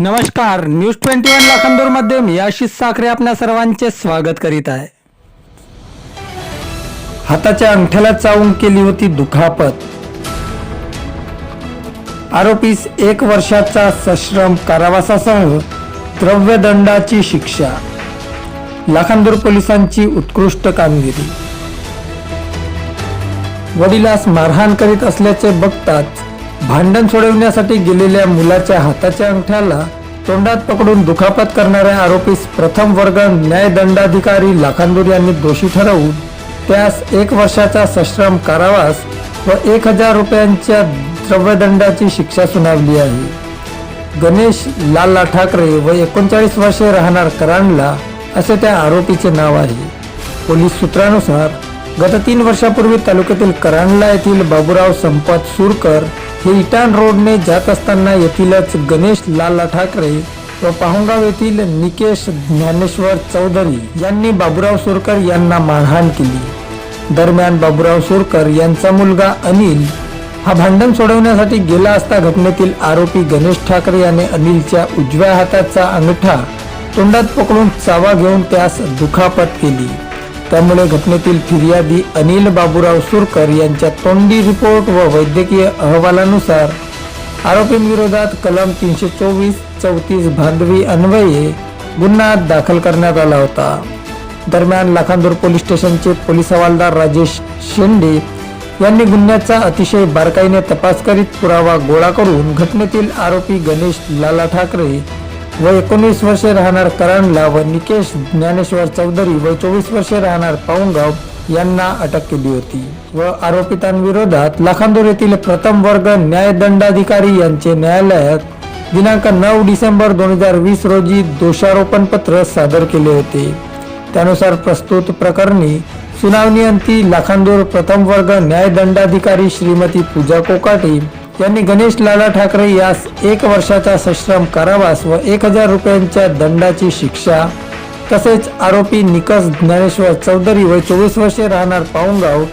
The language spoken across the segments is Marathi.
नमस्कार न्यूज ट्वेंटी वन लाखांदूरमध्ये मी आशिष साखरे आपल्या सर्वांचे स्वागत करीत आहे. हाताच्या अंगठ्याला चावून केली होती दुखापत. आरोपीस एक वर्षाचा सश्रम कारावासासह द्रव्यदंडाची शिक्षा. लाखांदूर पोलिसांची उत्कृष्ट कामगिरी. वडिलास मारहाण करीत असल्याचे बघताच भांडण सोडवण्यासाठी गेलेल्या मुलाच्या हाताच्या अंगठ्याला तोंडात पकडून दुखापत करणाऱ्या आरोपीस प्रथम वर्ग न्यायदंडाधिकारी लाखांदूर यांनी दोषी ठरवून त्यास एक वर्षाचा सश्रम कारावास व एक हजार रुपयांच्या द्रव्यदंडाची शिक्षा सुनावली आहे. गणेश लाला ठाकरे व एकोणचाळीस वर्षे राहणार करांडला असे त्या आरोपीचे नाव आहे. पोलीस सूत्रानुसार गत तीन वर्षापूर्वी तालुक्यातील करांडला येथील बाबूराव संपत सुरकर हे इटान रोडने जात असताना येथीलच गणेश लाला ठाकरे व पाहुणगाव येथील निकेश ज्ञानेश्वर चौधरी यांनी बाबुराव सुरकर यांना मारहाण केली. दरम्यान बाबुराव सुरकर यांचा मुलगा अनिल हा भांडण सोडवण्यासाठी गेला असता घटनेतील आरोपी गणेश ठाकरे याने अनिलच्या उजव्या हाताचा अंगठा तोंडात पकडून चावा घेऊन त्यास दुखापत केली. त्यामुळे घटनेतील फिर्यादी अनिल बाबूराव सुरकर यांच्या तोंडी रिपोर्ट व वैद्यकीय अहवालानुसार आरोपींविरोधात कलम तीनशे चोवीस चौतीस भांडवी अन्वये गुन्हा दाखल करण्यात आला होता. दरम्यान लाखांदूर पोलीस स्टेशनचे पोलीस हवालदार राजेश शेंडे यांनी गुन्ह्याचा अतिशय बारकाईने तपास करीत पुरावा गोळा करून घटनेतील आरोपी गणेश लाला ठाकरे व एकोणीस वर्षे राहणार करणला व निकेश ज्ञानेश्वर चौधरी व चोवीस वर्षे राहणार पाऊंगाव यांना अटक केली होती व आरोपितांविरोधात लाखांदूर येथील प्रथम वर्ग न्यायदंडाधिकारी यांचे न्यायालयात दिनांक नऊ डिसेंबर दोन हजार वीस रोजी दोषारोपण पत्र सादर केले होते. त्यानुसार प्रस्तुत प्रकरणी सुनावणी अंती लाखांदूर प्रथम वर्ग न्यायदंडाधिकारी श्रीमती पूजा कोकाटे यांनी गणेश लाला ठाकरे यास एक वर्षाचा सश्रम कारावास व एक हजार रुपयांच्या दंडाची शिक्षा तसेच आरोपी निकस ज्ञानेश्वर चौधरी व चोवीस वर्षे राहणार पाऊनगाव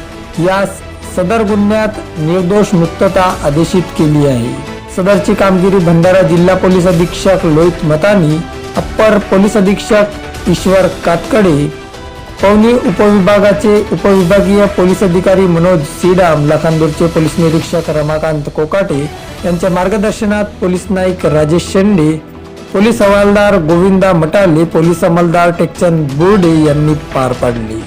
यास सदर गुन्ह्यात निर्दोष मुक्तता आदेशित केली आहे. सदरची कामगिरी भंडारा जिल्हा पोलीस अधीक्षक लोहित मतानी अप्पर पोलीस अधीक्षक ईश्वर कातकडे पवनी उपविभागाचे उपविभागीय पोलीस अधिकारी मनोज सीडाम लाखांदूरचे पोलीस निरीक्षक रमाकांत कोकाटे यांच्या मार्गदर्शनात पोलीस नाईक राजेश शेंडे पोलीस हवालदार गोविंदा मटाले पोलीस अंमलदार टेकचंद बोर्डे यांनी पार पाडली.